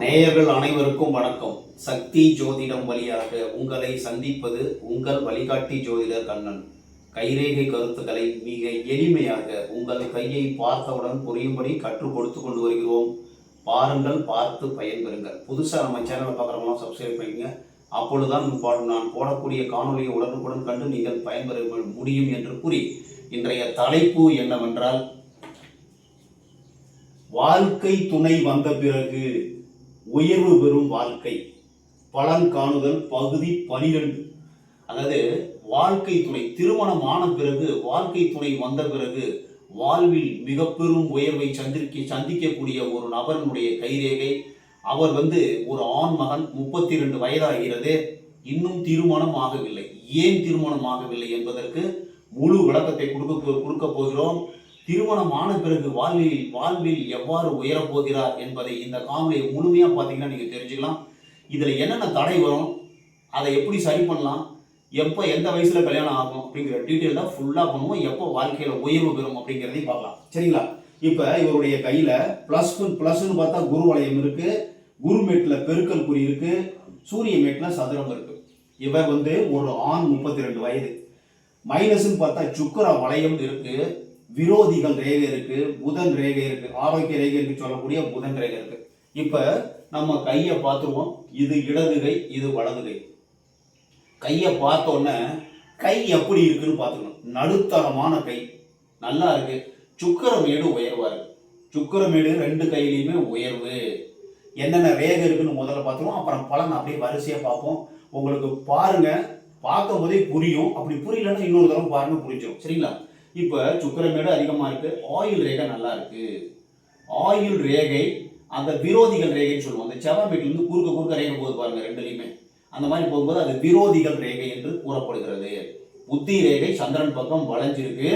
நேயர்கள் அனைவருக்கும் வணக்கம். சக்தி ஜோதிடம் வழியாக உங்களை சந்திப்பது உங்கள் வழிகாட்டி ஜோதிடர் கண்ணன். கைரேகை கருத்துக்களை மிக எளிமையாக உங்கள் கையை பார்த்தவுடன் புரியும்படி கற்றுக் கொடுத்து கொண்டு வருகிறோம். பாருங்கள் பார்த்து பயன்பெறுங்கள். புதுசாக நம்ம சேனலை பார்க்குறவங்களாம் சப்ஸ்கிரைப் பண்ணிங்க அப்பொழுதுதான் நான் போடக்கூடிய காணொலியை உடனுக்குடன் கண்டு நீங்கள் பயன்பெற முடியும் என்று கூறி இன்றைய தலைப்பு என்னவென்றால் வாழ்க்கை துணை வந்த பிறகு உயர்வு பெறும் வாழ்க்கை. பலன் காணுதல் பகுதி பனிரெண்டு. அதாவது வாழ்க்கை துணை. திருமணம் ஆன பிறகு வாழ்க்கை துணை வந்த பிறகு வாழ்வில் மிக பெரும் உயர்வை சந்திக்க சந்திக்கக்கூடிய ஒரு நபரினுடைய கைரேகை. அவர் வந்து ஒரு ஆண் மகன் முப்பத்தி ரெண்டு வயதாகிறது. இன்னும் திருமணம் ஆகவில்லை. ஏன் திருமணம் ஆகவில்லை என்பதற்கு முழு விளக்கத்தை கொடுக்க போ- கொடுக்க போகிறோம். திருமணம் ஆன பிறகு வாழ்வில் வாழ்வில் எவ்வாறு உயரப் போகிறார் என்பதை இந்த காமெடியை முழுமையாக பார்த்தீங்கன்னா நீங்கள் தெரிஞ்சுக்கலாம். இதில் என்னென்ன தடை வரும் அதை எப்படி சரி பண்ணலாம் எப்போ எந்த வயசில் கல்யாணம் ஆகும் அப்படிங்கிற டீட்டெயிலாக ஃபுல்லாக பண்ணுவோம். எப்போ வாழ்க்கையில் உயர்வு பெறும் அப்படிங்கிறதையும் பார்க்கலாம். சரிங்களா? இப்போ இவருடைய கையில் ப்ளஸ் ப்ளஸ்ன்னு பார்த்தா குரு வளையம் இருக்குது குரு மேட்டில் பெருக்கல் குறி இருக்குது சூரிய மேட்டில் சதுரம் இருக்குது இவர் வந்து ஒரு ஆண் முப்பத்தி ரெண்டு வயது. மைனஸ்ன்னு பார்த்தா சுக்கர வளையம் இருக்குது விரோதிகள் ரேகை இருக்கு புதன் ரேகை இருக்கு ஆரோக்கிய ரேகை சொல்லக்கூடிய புதன் ரேகை இருக்கு. இப்ப நம்ம கையை பார்த்துருவோம். இது இடது கை இது வலது கை. கையை பார்த்தோன்னே கை எப்படி இருக்குன்னு பார்த்துக்கணும். நடுத்தரமான கை. நல்லா இருக்கு. சுக்கரமேடு உயர்வா இருக்கு. சுக்கரமேடு ரெண்டு கையிலையுமே உயர்வு. என்னென்ன ரேகை இருக்குன்னு முதல்ல பார்த்துருவோம். அப்புறம் பலன் அப்படியே வரிசையாக பார்ப்போம். உங்களுக்கு பாருங்க. பார்க்கும் போதே புரியும். அப்படி புரியலன்னா இன்னொரு தடவை பாருங்க புரிஞ்சிடும் சரிங்களா? இப்போ சுக்கரமேடு அதிகமாக இருக்கு. ஆயில் ரேகை நல்லா இருக்கு. ஆயில் ரேகை அந்த விரோதிகள் ரேகைன்னு சொல்லுவோம். அந்த செவ்வாய்மேட்டிலிருந்து குறுக்க குறுக்க ரேகை போகுது பாருங்க ரெண்டுலையுமே. அந்த மாதிரி போகும்போது அது விரோதிகள் ரேகை என்று கூறப்படுகிறது. புத்தி ரேகை சந்திரன் பக்கம் வளைஞ்சிருக்கு.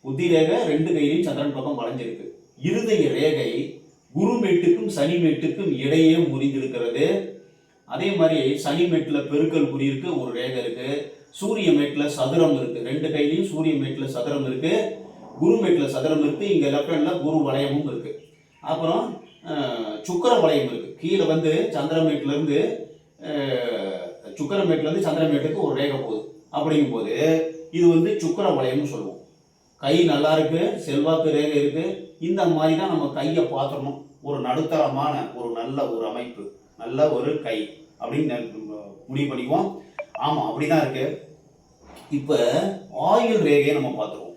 புத்தி ரேகை ரெண்டு கையிலையும் சந்திரன் பக்கம் வளைஞ்சிருக்கு. இருதய ரேகை குருமேட்டுக்கும் சனிமேட்டுக்கும் இடையே முறிந்திருக்கிறது. அதே மாதிரி சனிமேட்டில் பெருக்கல் குறி இருக்கு ஒரு ரேகை இருக்கு. சூரிய மேட்டில் சதுரம் இருக்கு. ரெண்டு கையிலையும் சூரிய மேட்டில் சதுரம் இருக்கு. குரு மேட்டில் சதுரம் இருக்கு. இங்கே லெஃப்ட் ஹேண்ட்ல குரு வளையமும் இருக்கு. அப்புறம் சுக்கர வளையம் இருக்கு. கீழே வந்து சந்திரமேட்லேருந்து சுக்கரமேட்லேருந்து சந்திரமேட்டுக்கு ஒரு ரேகை போகுது. அப்படிங்கும்போது இது வந்து சுக்கர வளையம்னு சொல்லுவோம். கை நல்லா இருக்கு. செல்வாக்கு ரேகை இருக்கு. இந்த மாதிரி தான் நம்ம கையை பார்த்துடணும். ஒரு நடுத்தரமான ஒரு நல்ல ஒரு அமைப்பு. நல்ல ஒரு கை அப்படின்னு முடிவு பண்ணிக்குவோம். ஆமாம் அப்படிதான் இருக்கு. இப்போ ஆயுள் ரேகையை நம்ம பார்த்துருவோம்.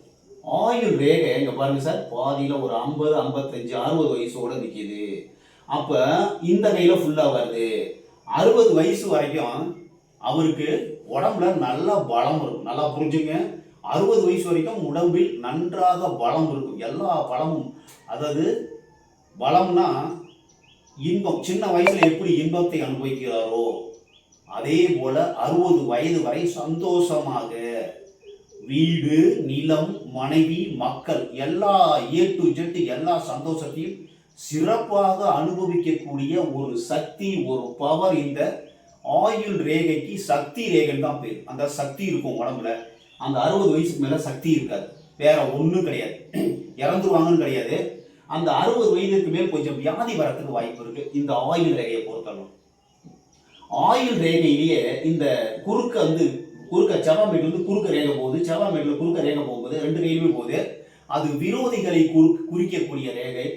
ஆயுள் ரேகை இங்கே பாருங்க சார் பாதியில் ஒரு ஐம்பது ஐம்பத்தஞ்சு அறுபது வயசோட நிற்கிது அப்போ இந்த கையில் ஃபுல்லாக வருது. அறுபது வயசு வரைக்கும் அவருக்கு உடம்புல நல்ல பலம் இருக்கும். நல்லா புரிஞ்சுங்க. அறுபது வயசு வரைக்கும் உடம்பில் நன்றாக பலம் இருக்கும். எல்லா பலமும் அதாவது பலம்னா இன்பம் சின்ன வயசுல எப்படி இன்பத்தை அனுபவிக்கிறாரோ அதே போல அறுபது வயது வரை சந்தோஷமாக வீடு நிலம் மனைவி மக்கள் எல்லா ஏ டு ஜெட் எல்லா சந்தோஷத்தையும் சிறப்பாக அனுபவிக்கக்கூடிய ஒரு சக்தி ஒரு பவர் இந்த ஆயுள் ரேகைக்கு சக்தி ரேகைன்னு தான் பேர். அந்த சக்தி இருக்கும் உடம்புல. அந்த அறுபது வயசுக்கு மேல சக்தி இருக்காது. வேற ஒன்றும் கிடையாது. இறந்துருவாங்கன்னு கிடையாது. அந்த அறுபது வயதுக்கு மேல் கொஞ்சம் வியாதி வரத்துக்கு வாய்ப்பு இருக்கு. இந்த ஆயுள் ரேகையை பொறுத்தளவு. ஆயுள் ரேகையிலேயே இந்த குறுக்க வந்து குறுக்க செவ்வாமேட்டில் வந்து குறுக்க ரேகை போகுது. செவ்வாமேட்டில் குறுக்க ரேகை போகும்போது ரெண்டு கையிலுமே போகுது. அது விரோதிகளை குறு குறிக்கக்கூடிய ரேகை.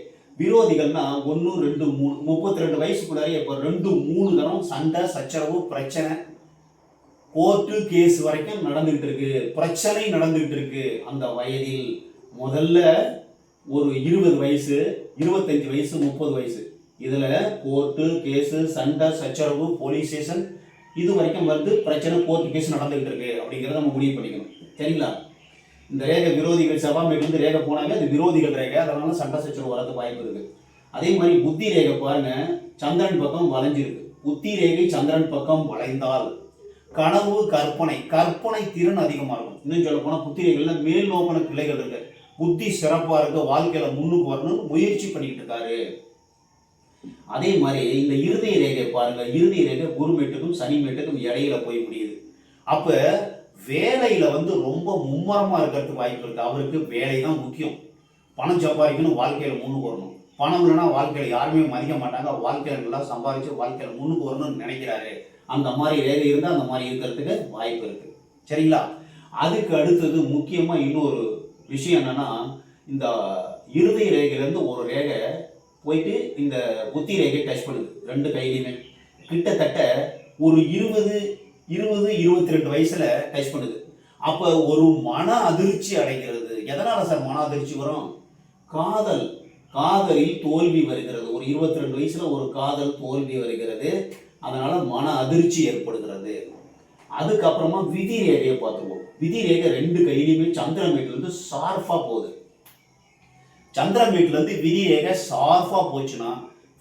விரோதிகள்னா ஒன்று ரெண்டு மூணு முப்பத்தி ரெண்டு வயசுக்குள்ளாரே இப்போ ரெண்டு மூணு தரம் சண்டை சச்சரவு பிரச்சனை. கோர்ட்டு கேஸ் வரைக்கும் நடந்துகிட்டு இருக்கு. பிரச்சனை நடந்துகிட்டு இருக்கு. அந்த வயதில் முதல்ல ஒரு இருபது வயசு இருபத்தஞ்சு வயசு முப்பது வயசு. இதில் கோர்ட்டு கேஸு சண்டை சச்சரவு போலீஸ் ஸ்டேஷன் இது வரைக்கும் வந்து பிரச்சனை கோர்ட்டு கேஸ் நடந்துகிட்டு இருக்கு அப்படிங்கிறத நம்ம முடிவு பண்ணிக்கணும். சரிங்களா? இந்த ரேகை விரோதிகள் செவ்வாய்க்கு வந்து ரேகை போனாங்க அது விரோதிகள் ரேகை. அதனால சண்டை சச்சரவு வரது வாய்ப்பு இருக்கு அதே மாதிரி புத்தி ரேகை பாருங்க சந்திரன் பக்கம் வளைஞ்சிருக்கு. புத்தி ரேகை சந்திரன் பக்கம் வளைந்தால் கனவு கற்பனை கற்பனை திறன் அதிகமாக இருக்கும் இன்னும் சொல்ல போனால் புத்தி மேல் நோக்கின பிள்ளைகள் இருக்கு. புத்தி சிறப்பாக இருக்க வாழ்க்கையில் முன்னுக்கு வரணும்னு முயற்சி பண்ணிக்கிட்டு இருக்காரு. அதே மாதிரி இந்த இருதய ரேகை பாருங்க. இறுதி ரேகை குருமேட்டுக்கும் சனிமேட்டுக்கும் இடையில போய் முடியுது. அப்ப வேலையில வந்து ரொம்ப மும்மரமா இருக்கிறதுக்கு வாய்ப்பு இருக்கு. அவருக்கு வேலை தான் முக்கியம். பணம் சம்பாதிக்கணும் வாழ்க்கையில முன்னுக்கு வரணும். பணம் இல்லைன்னா வாழ்க்கையில யாருமே மதிக்க மாட்டாங்க. வாழ்க்கையில நல்லா சம்பாதிச்சு வாழ்க்கையில முன்னுக்கு வரணும்னு நினைக்கிறாரு. அந்த மாதிரி ரேகை இருந்தால் அந்த மாதிரி இருக்கிறதுக்கு வாய்ப்பு இருக்கு. சரிங்களா? அதுக்கு அடுத்தது முக்கியமா இன்னொரு விஷயம் என்னன்னா இந்த இருதய ரேகையிலேருந்து ஒரு ரேகை போயிட்டு இந்த புத்தி ரேகை டச் பண்ணுது ரெண்டு கையிலையுமே. கிட்டத்தட்ட ஒரு இருபது இருபது இருபத்தி ரெண்டு வயசுல டச் பண்ணுது. அப்போ ஒரு மன அதிர்ச்சி அடைகிறது. எதனால சார் மன அதிர்ச்சி வரும்? காதல் காதலில் தோல்வி வருகிறது. ஒரு இருபத்தி ரெண்டு வயசுல ஒரு காதல் தோல்வி வருகிறது. அதனால மன அதிர்ச்சி ஏற்படுகிறது. அதுக்கப்புறமா விதி ரேகையை பார்த்துருவோம் விதி ரேகை ரெண்டு கையிலையுமே சந்திரமேட்ல இருந்து சார்ஃபாக போகுது. சந்திரமேட்ல இருந்து விதி ரேகை சார்ஃபாக போச்சுன்னா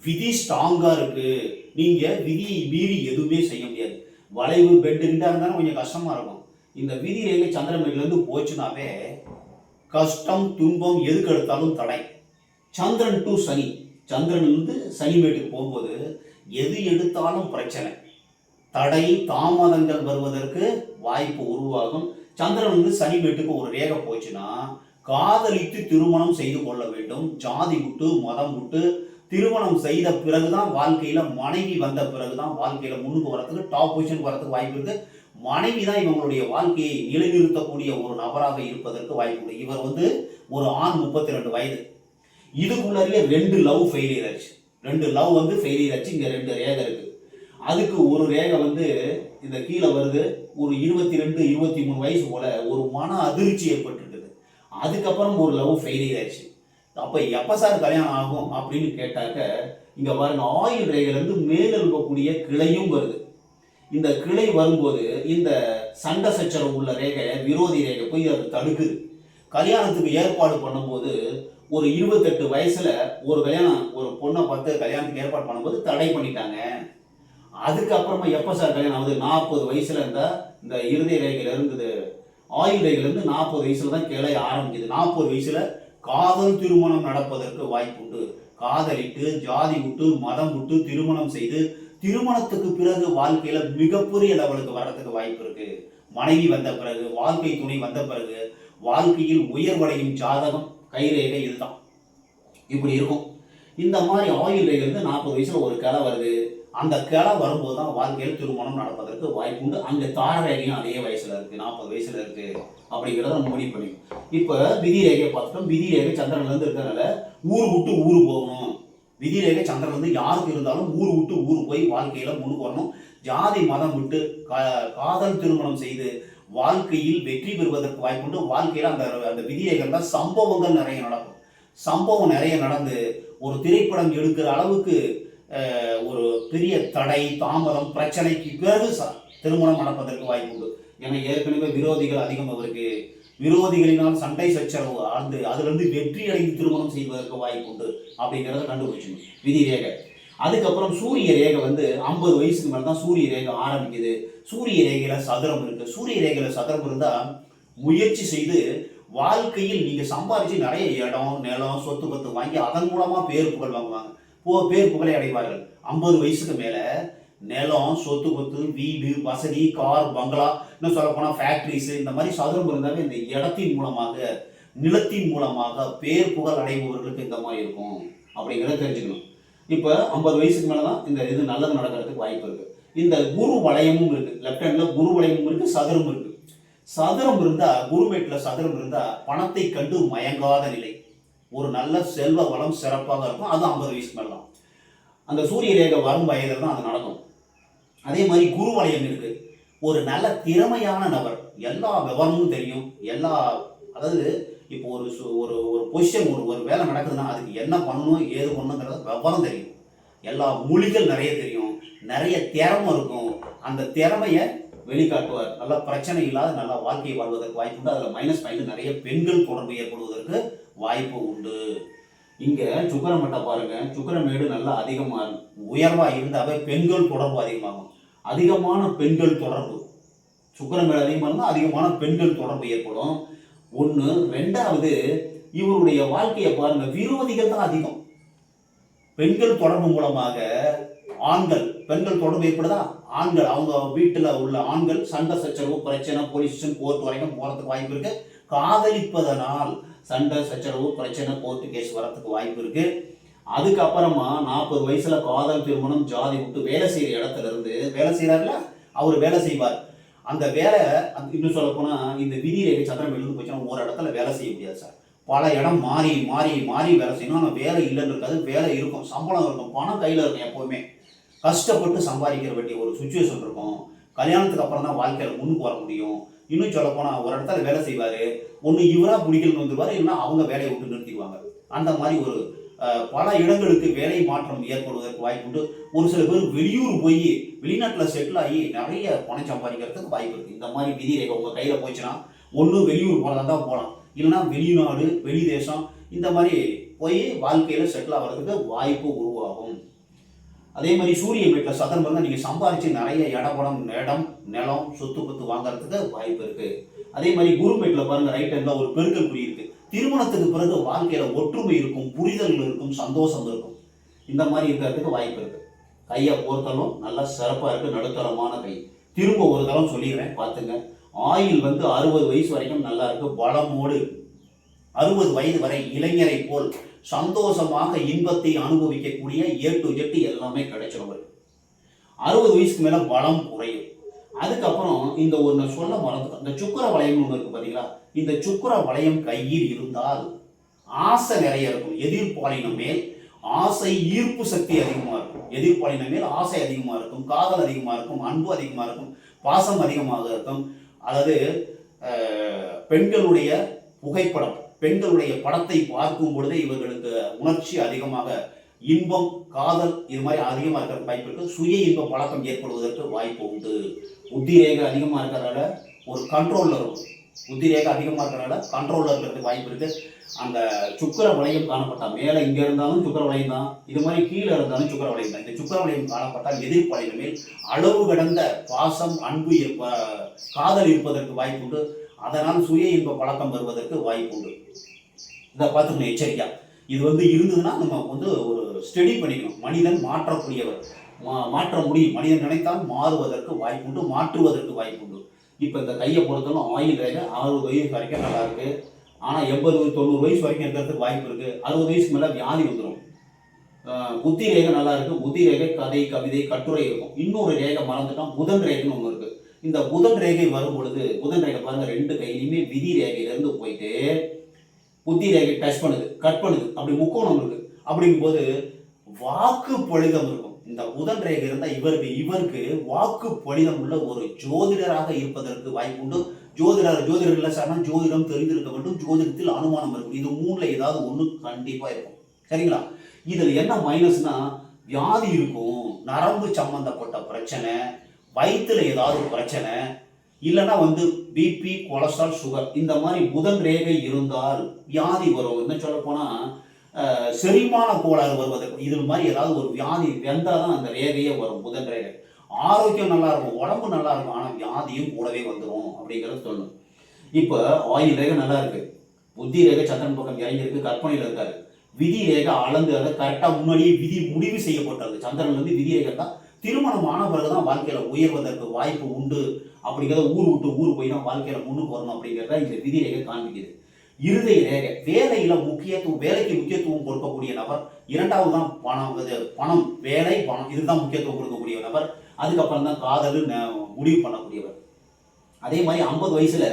விதி ஸ்ட்ராங்காக இருக்குது நீங்கள் விதியை மீறி எதுவுமே செய்ய முடியாது. வளைவு பெண்டு இருந்தாலும் கொஞ்சம் கஷ்டமாக இருக்கும். இந்த விதி ரேகை சந்திரமேட்ல இருந்து போச்சுனாவே கஷ்டம் துன்பம் எதுக்கு எடுத்தாலும் தடை. சந்திரன் டு சனி. சந்திரன் வந்து சனி போகும்போது எது எடுத்தாலும் பிரச்சனை. தடை தாமதங்கள் வருவதற்கு வாய்ப்பு உருவாகும். சந்திரன் வந்து சனி வீட்டுக்கு ஒரு ரேகை போச்சுன்னா காதலித்து திருமணம் செய்து கொள்ள வேண்டும். ஜாதி விட்டு மதம் விட்டு. திருமணம் செய்த பிறகுதான் வாழ்க்கையில மனைவி வந்த பிறகுதான் வாழ்க்கையில முன்னுக்கு வரத்துக்கு டாப் பொசிஷன் வரத்துக்கு வாய்ப்பு இருக்கு. மனைவி தான் இவங்களுடைய வாழ்க்கையை நிலைநிறுத்தக்கூடிய ஒரு நபராக இருப்பதற்கு வாய்ப்பு உண்டு. இவர் வந்து ஒரு ஆண் முப்பத்தி ரெண்டு வயது. இதுக்குள்ளே ரெண்டு லவ் ஃபெயிலியர் ஆச்சு. ரெண்டு லவ் வந்து ஃபெயிலியர் ஆச்சு. இங்க ரெண்டு ரேகை இருக்கு. அதுக்கு ஒரு ரேகை வந்து இந்த கீழே வருது. ஒரு இருபத்தி ரெண்டு இருபத்தி மூணு வயசு போல ஒரு மன அதிர்ச்சி ஏற்பட்டுருக்குது. அதுக்கப்புறம் ஒரு லவ் ஃபெயிலியர் ஆயிடுச்சு. அப்போ எப்போ சார் கல்யாணம் ஆகும் அப்படின்னு கேட்டாக்க இங்கே பாருங்க ஆயுள் ரேகையிலேருந்து மேலே இருக்கக்கூடிய கிளையும் வருது. இந்த கிளை வரும்போது இந்த சண்டை சச்சரவு உள்ள ரேகை விரோதி ரேகை போய் அது தடுக்குது. கல்யாணத்துக்கு ஏற்பாடு பண்ணும்போது ஒரு இருபத்தெட்டு வயசுல ஒரு கல்யாணம் ஒரு பொண்ணை பார்த்து கல்யாணத்துக்கு ஏற்பாடு பண்ணும்போது தடை பண்ணிட்டாங்க. அதுக்கப்புறமா எப்போ சார் கல்யாணம் ஆகுது? நாற்பது வயசுல இருந்தால் இந்த இருதய ரேகையில் இருந்தது. ஆயுள் ரேகையிலேருந்து நாற்பது வயசுல தான் கிளைய ஆரம்பிக்குது. நாற்பது வயசுல காதல் திருமணம் நடப்பதற்கு வாய்ப்புண்டு காதலிட்டு ஜாதி விட்டு மதம் விட்டு திருமணம் செய்து திருமணத்துக்கு பிறகு வாழ்க்கையில மிகப்பெரிய லெவலுக்கு வர்றதுக்கு வாய்ப்பு இருக்கு. மனைவி வந்த பிறகு வாழ்க்கை துணை வந்த பிறகு வாழ்க்கையில் உயர்வடையும் ஜாதகம் கைரேகை இதுதான். இப்படி இருக்கும். இந்த மாதிரி ஆயுள் ரேகை வந்து நாற்பது வயசுல ஒரு கிளை வருது. அந்த கிளை வரும்போது தான் வாழ்க்கையில் திருமணம் நடப்பதற்கு வாய்ப்பு உண்டு அங்கே தார ரேகையும் அதே வயசில் இருக்குது நாற்பது வயசில் இருக்குது அப்படிங்கிறத நம்ம முடிவு பண்ணி இப்போ விதி ரேகையை பார்த்துட்டோம். விதி ரேகை சந்திரன்லேருந்து இருக்கிறனால ஊர் விட்டு ஊர் போகணும். விதி ரேகை சந்திரன் வந்து யாருக்கு இருந்தாலும் ஊர் விட்டு ஊர் போய் வாழ்க்கையில் முன்னுக்கு வரணும். ஜாதி மதம் விட்டு கா- காதல் திருமணம் செய்து வாழ்க்கையில் வெற்றி பெறுவதற்கு வாய்ப்புண்டு. வாழ்க்கையில் அந்த அந்த விதிரேகை தான் சம்பவங்கள் நிறைய நடக்கும். சம்பவம் நிறைய நடந்து ஒரு திரைப்படம் எடுக்கிற அளவுக்கு ஒரு பெரிய தடை தாமதம் பிரச்சனைக்கு பிறகு ச- திருமணம் நடப்பதற்கு வாய்ப்பு உண்டு. ஏன்னா ஏற்கனவே விரோதிகள் அதிகம் அவருக்கு. விரோதிகளினால் சண்டை சச்சரவு ஆழ்ந்து அதிலிருந்து வெற்றி அடைந்து திருமணம் செய்வதற்கு வாய்ப்பு உண்டு அப்படிங்கிறத கண்டுபிடிச்சணும் விதி ரேகை. அதுக்கப்புறம் சூரிய ரேகை வந்து ஐம்பது வயசுக்கு மேலே தான் சூரிய ரேகை ஆரம்பிக்குது. சூரிய ரேகையில் சதுரம் இருக்கு. சூரிய ரேகையில் சதுரம் இருந்தால் முயற்சி செய்து வாழ்க்கையில் நீங்கள் சம்பாதிச்சு நிறைய இடம் நிலம் சொத்து பத்து வாங்கி அதன் மூலமாக பேர் புகழ் வாங்குவாங்க. பேர் புகழை அடைவார்கள். ஐம்பது வயசுக்கு மேலே நிலம் சொத்து கொத்து வீடு வசதி கார் பங்களா இன்னும் சொல்லப்போனால் போனா இந்த மாதிரி சதுரம் இருந்தாவே இந்த இடத்தின் மூலமாக நிலத்தின் மூலமாக பேர் புகழ் அடைபவர்களுக்கு இந்த மாதிரி இருக்கும். அப்படிங்கிறத தெரிஞ்சுக்கணும். இப்போ ஐம்பது வயசுக்கு மேலே தான் இந்த இது நல்லது நடக்கிறதுக்கு வாய்ப்பு இருக்குது இந்த குரு வளையமும் இருக்கு. லெஃப்ட் ஹேண்ட்ல குரு வளையமும் இருக்கு சதுரம் இருக்கு. சதுரம் இருந்தா குருமேட்ல சதுரம் இருந்தா பணத்தை கண்டு மயங்காத நிலை. ஒரு நல்ல செல்வ வளம் சிறப்பாக இருக்கும். அது ஐம்பது வயசு மேலே தான். அந்த சூரிய ரேகை வரும் வயதில் தான் அது நடக்கும். அதே மாதிரி குரு வளையம் இருக்குது ஒரு நல்ல திறமையான நபர். எல்லா விவரமும் தெரியும். எல்லா அதாவது இப்போ ஒரு சு- ஒரு ஒரு பொசிஷன் ஒரு ஒரு வேலை நடக்குதுன்னா அதுக்கு என்ன பண்ணணும் ஏது பண்ணணுங்கிறது விவரம் தெரியும். எல்லா மொழிகள் நிறைய தெரியும். நிறைய திறமை இருக்கும். அந்த திறமையை வெளிக்காட்டுவார். நல்லா பிரச்சனை இல்லாத நல்ல வாழ்க்கையை வாழ்வதற்கு வாய்ப்பு உண்டு அதில் மைனஸ் பாயிண்ட் நிறைய பெண்கள் தொடர்பு ஏற்படுவதற்கு வாய்ப்பு உண்டு. இங்கே சுக்கரம் மட்டும் பாருங்கள் சுக்கரமேடு நல்லா அதிகமாக உயர்வாக இருந்தாவே பெண்கள் தொடர்பு அதிகமாகும். அதிகமான பெண்கள் தொடர்பு. சுக்கரமேடு அதிகமாக இருந்தால் அதிகமான பெண்கள் தொடர்பு ஏற்படும். ஒன்று ரெண்டாவது இவருடைய வாழ்க்கையை பாருங்கள் விரோதிகள் தான் அதிகம். பெண்கள் தொடர்பு மூலமாக ஆண்கள் பெண்கள் தொடர்பு ஏற்படுதா? ஆண்கள் அவங்க வீட்டில் உள்ள ஆண்கள் சண்டை சச்சரவு பிரச்சனை போலீஸ் ஸ்டேஷன் கோர்ட் வரைக்கும் போகிறதுக்கு வாய்ப்பு இருக்கு. காதலிப்பதனால் சண்டை சச்சரவு பிரச்சனை கோர்ட்டு கேஸ் வரத்துக்கு வாய்ப்பு இருக்கு. அதுக்கப்புறமா நாற்பது வயசுல காதல் திருமணம் ஜாதி விட்டு வேலை செய்யற இடத்துல இருந்து வேலை செய்யறாருல அவர் வேலை செய்வார். அந்த வேலை இன்னும் சொல்ல போனா இந்த விதி ரேகை சந்திரம் எழுந்து போச்சுன்னா ஒரு இடத்துல வேலை செய்ய முடியாது சார். பல இடம் மாறி மாறி மாறி வேலை செய்யணும். ஆனால் வேலை இல்லைன்னு இருக்காது. வேலை இருக்கும். சம்பளம் இருக்கும். பணம் கையில் இருக்கும் எப்போவுமே. கஷ்டப்பட்டு சம்பாதிக்கிற வேண்டிய ஒரு சுச்சுவேஷன் இருக்கும். கல்யாணத்துக்கு அப்புறம் தான் வாழ்க்கையில் முன்னுக்கு வர முடியும். இன்னும் சொல்ல போனால் ஒரு இடத்துல வேலை செய்வார். ஒன்று இவராக பிடிக்கலன்னு வந்துருவார் இல்லைன்னா அவங்க வேலையை விட்டு நிறுத்திடுவாங்க. அந்த மாதிரி ஒரு பல இடங்களுக்கு வேலை மாற்றம் ஏற்படுவதற்கு வாய்ப்புண்டு ஒரு சில பேர் வெளியூர் போய் வெளிநாட்டில் செட்டில் ஆகி நிறைய பணம் சம்பாதிக்கிறதுக்கு வாய்ப்பு இருக்குது இந்த மாதிரி விதி ரேகை உங்கள் கையில் போச்சுன்னா ஒன்று வெளியூர் போகிறதா தான் போகலாம் இல்லைன்னா வெளிநாடு வெளி தேசம் இந்த மாதிரி போய் வாழ்க்கையில் செட்டில் ஆகிறதுக்கு வாய்ப்பு உருவாகும். அதே மாதிரி சூரிய வீட்டில் சதன் வந்து நீங்கள் சம்பாதிச்சு நிறைய இடப்படம் இடம் நிலம் சொத்து பத்து வாங்குறதுக்கு வாய்ப்பு இருக்கு. அதே மாதிரி குரு வீட்டில் பாருங்க ரைட் ஹேண்ட்ல ஒரு பெருக்கல் குறி இருக்கு. திருமணத்துக்கு பிறகு வாழ்க்கையில ஒற்றுமை இருக்கும் புரிதல் இருக்கும் சந்தோஷம் இருக்கும். இந்த மாதிரி இருக்கிறதுக்கு வாய்ப்பு இருக்கு. கையை போர்த்தலும் நல்லா சிறப்பாக இருக்கு நடுத்தரமான கை. திரும்ப ஒரு தரம் சொல்லிடுறேன் பார்த்துங்க. ஆயில் வந்து அறுபது வயசு வரைக்கும் நல்லா இருக்கு பலமோடு. அறுபது வயது வரை இளைஞரை போல் சந்தோஷமாக இன்பத்தை அனுபவிக்கக்கூடிய ஏ டு எட்டு எல்லாமே கிடைச்சிடும் அறுபது வயசுக்கு மேலே பலம் குறையும். அதுக்கப்புறம் இந்த ஒன்று சொல்ல மறந்துட்டோம் இந்த சுக்கர வளையம் ஒன்று இருக்கு பார்த்தீங்களா இந்த சுக்கர வளையம் கையில் இருந்தால் ஆசை நிறைய இருக்கும். எதிர்ப்பாலினம் மேல் ஆசை ஈர்ப்பு சக்தி அதிகமாக இருக்கும். எதிர்ப்பாலினம் மேல் ஆசை அதிகமாக இருக்கும். காதல் அதிகமாக இருக்கும். அன்பு அதிகமாக இருக்கும். பாசம் அதிகமாக இருக்கும். அதாவது பெண்களுடைய புகைப்படம். பெண்களுடைய படத்தை பார்க்கும் பொழுதே இவர்களுக்கு உணர்ச்சி அதிகமாக இன்பம் காதல் இது மாதிரி அதிகமாக இருக்கிற வாய்ப்பு இருக்கு. சுய இன்ப பழக்கம் ஏற்படுவதற்கு வாய்ப்பு உண்டு. உத்திரேகம் அதிகமாக இருக்கிறதால ஒரு கண்ட்ரோலில் இருக்கும் புத்தி அதிகமாக இருக்கிறதால கண்ட்ரோலில் இருக்கிறதுக்கு வாய்ப்பு இருக்கு. அந்த சுக்கர வளையம் காணப்பட்டால் மேலே இங்கே இருந்தாலும் சுக்கர வளையம் தான் இது மாதிரி கீழே இருந்தாலும் சுக்கர வளையம் தான். இந்த சுக்கர வளையம் காணப்பட்டால் எதிர்ப்பு மேல் அளவு கடந்த பாசம் அன்பு இருப்ப காதல் இருப்பதற்கு வாய்ப்பு உண்டு. அதனால் சுய இன்ப பழக்கம் வருவதற்கு வாய்ப்பு உண்டு. இதை பார்த்துக்கணும் எச்சரிக்கை இது வந்து இருந்ததுன்னா நம்ம வந்து ஒரு ஸ்டடி பண்ணிக்கணும். மனிதன் மாற்றக்கூடியவர். மா மாற்ற முடியும். மனிதன் நினைத்தால் மாறுவதற்கு வாய்ப்புண்டு மாற்றுவதற்கு வாய்ப்புண்டு இப்போ இந்த கையை பொறுத்தவரை ஆயில் ரேகை அறுபது வயசு வரைக்கும் நல்லா இருக்கு. ஆனால் எண்பது தொண்ணூறு வயசு வரைக்கும் இருக்கிறதுக்கு வாய்ப்பு இருக்கு. அறுபது வயசுக்கு மேலே வியாதி வந்துடும் புத்தி ரேகை நல்லா இருக்கு. புத்தி ரேகை கதை கவிதை கட்டுரை இருக்கும். இன்னொரு ரேகை மறந்துட்டோம். புதன் ரேகைன்னு ஒன்று இருக்கு. இந்த புதன் ரேகை வரும் பொழுது புதன் ரேகை பாருங்க ரெண்டு கையிலையுமே விதி ரேகையிலேருந்து போயிட்டு புத்தி ரேகை டச் பண்ணுது கட் பண்ணுது. அப்படி முக்கோணம் இருக்கு. அப்படிங்கும்போது வாக்கு பலிதம் இருக்கும். இந்த புதன் ரேகை இருந்தால் இவருக்கு இவருக்கு வாக்கு பலிதம் உள்ள ஒரு ஜோதிடராக இருப்பதற்கு வாய்ப்புண்டு ஜோதிடர் ஜோதிடர் இல்லை சார்னா ஜோதிடம் தெரிந்திருக்க வேண்டும். ஜோதிடத்தில் அனுமானம் இருக்கும். இது மூணுல ஏதாவது ஒன்று கண்டிப்பாக இருக்கும். சரிங்களா? இதில் என்ன மைனஸ்னா வியாதி இருக்கும். நரம்பு சம்பந்தப்பட்ட பிரச்சனை வயிற்றுல ஏதாவது பிரச்சனை இல்லைன்னா வந்து பிபி கொலஸ்ட்ரால் சுகர் இந்த மாதிரி புதன் ரேகை இருந்தால் வியாதி வரும். என்ன சொல்ல போனால் செரிமான கோளாறு வருவதற்கு இது மாதிரி ஏதாவது ஒரு வியாதி வெந்தால் தான் அந்த ரேகையே வரும் புதன் ரேகை. ஆரோக்கியம் நல்லா இருக்கும் உடம்பு நல்லா இருக்கும் ஆனால் வியாதியும் கூடவே வந்துடும் அப்படிங்கிறது சொல்லணும். இப்போ ஆயுள் ரேகை நல்லா இருக்கு. புத்தி ரேகை சந்திரன் பக்கம் இறங்கியிருக்கு கற்பனையில் இருக்காரு. விதி ரேகை அளந்து அதை கரெக்டாக முன்னாடியே விதி முடிவு செய்யப்பட்டது சந்திரன்லேருந்து விதி ரேகை தான் திருமணம் ஆன பிறகு தான் வாழ்க்கையில் உயர்வதற்கு வாய்ப்பு உண்டு. அப்படிங்கிறத ஊர் விட்டு ஊர் போய் தான் வாழ்க்கையில் முன்னுக்கு வரணும் அப்படிங்கிறத இந்த விதி ரேகை காண்பிக்குது. இருதய ரேகை வேலையில முக்கியத்துவம் வேலைக்கு முக்கியத்துவம் கொடுக்கக்கூடிய நபர் இரண்டாவது தான் பணம் இது பணம் வேலை பணம் இதுதான் முக்கியத்துவம் கொடுக்கக்கூடிய நபர். அதுக்கப்புறம் தான் காதல் முடிவு பண்ணக்கூடியவர். அதே மாதிரி ஐம்பது வயசுல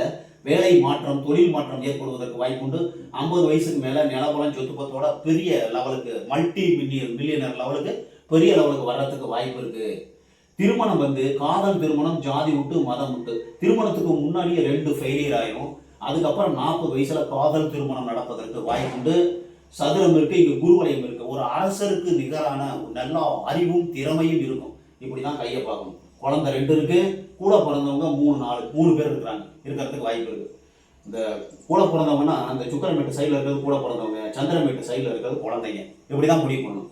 வேலை மாற்றம் தொழில் மாற்றம் ஏற்படுவதற்கு வாய்ப்புண்டு ஐம்பது வயசுக்கு மேல நிலபலம் சொத்துப்பத்தோட பெரிய லெவலுக்கு மல்டி மில்லியன் மில்லியனர் லெவலுக்கு பெரிய லெவலுக்கு வர்றதுக்கு வாய்ப்பு இருக்கு. திருமணம் வந்து காதல் திருமணம் ஜாதி விட்டு மதம் விட்டு திருமணத்துக்கு முன்னாடியே ரெண்டு ஃபெயிலியர் ஆயிரும். அதுக்கப்புறம் நாற்பது வயசுல காதல் திருமணம் நடப்பதற்கு வாய்ப்புண்டு சதுரம் இருக்கு இங்க குருவலயம் இருக்கு. ஒரு அரசருக்கு நிகரான ஒரு நல்ல அறிவும் திறமையும் இருக்கும். இப்படிதான் கையை பார்க்கணும். குழந்தை ரெண்டு இருக்கு கூட பிறந்தவங்க மூணு நாலு மூணு பேர் இருக்கிறாங்க. இருக்கிறதுக்கு வாய்ப்பு இருக்கு. இந்த கூட பிறந்தவங்கன்னா அந்த சுக்கரமேட்டு சைடில் இருக்கிறது கூட பிறந்தவங்க சந்திரமேட்டு சைடில் இருக்கிறது குழந்தைங்க. இப்படிதான் முடிவு பண்ணணும்.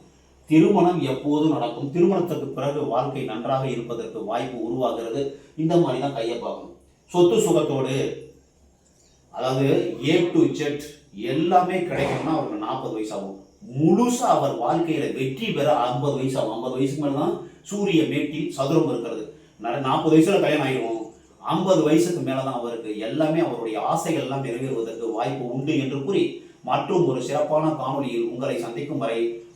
திருமணம் எப்போதும் நடக்கும். திருமணத்துக்கு பிறகு வாழ்க்கை நன்றாக இருப்பதற்கு வாய்ப்பு உருவாகிறது. இந்த மாதிரி தான் கையை பார்க்கணும். சொத்து சுகத்தோடு அதாவது ஏ டு ஜெட் எல்லாமே கிடைக்கணும்னா அவருக்கு நாற்பது வயசு ஆகும் முழுசா அவர் வாழ்க்கையில வெற்றி பெற ஐம்பது வயசு ஆகும் ஐம்பது வயசுக்கு மேலே தான் சூரிய மேட்டில் சதுரம் இருக்கிறது. நாற்பது வயசுல கல்யாணம் ஆயிடும் ஐம்பது வயசுக்கு மேலே தான் அவருக்கு எல்லாமே அவருடைய ஆசைகள் எல்லாம் நிறைவேறுவதற்கு வாய்ப்பு உண்டு என்று கூறி மற்றும் ஒரு சிறப்பான காணொலியில் உங்களை சந்திக்கும் வரை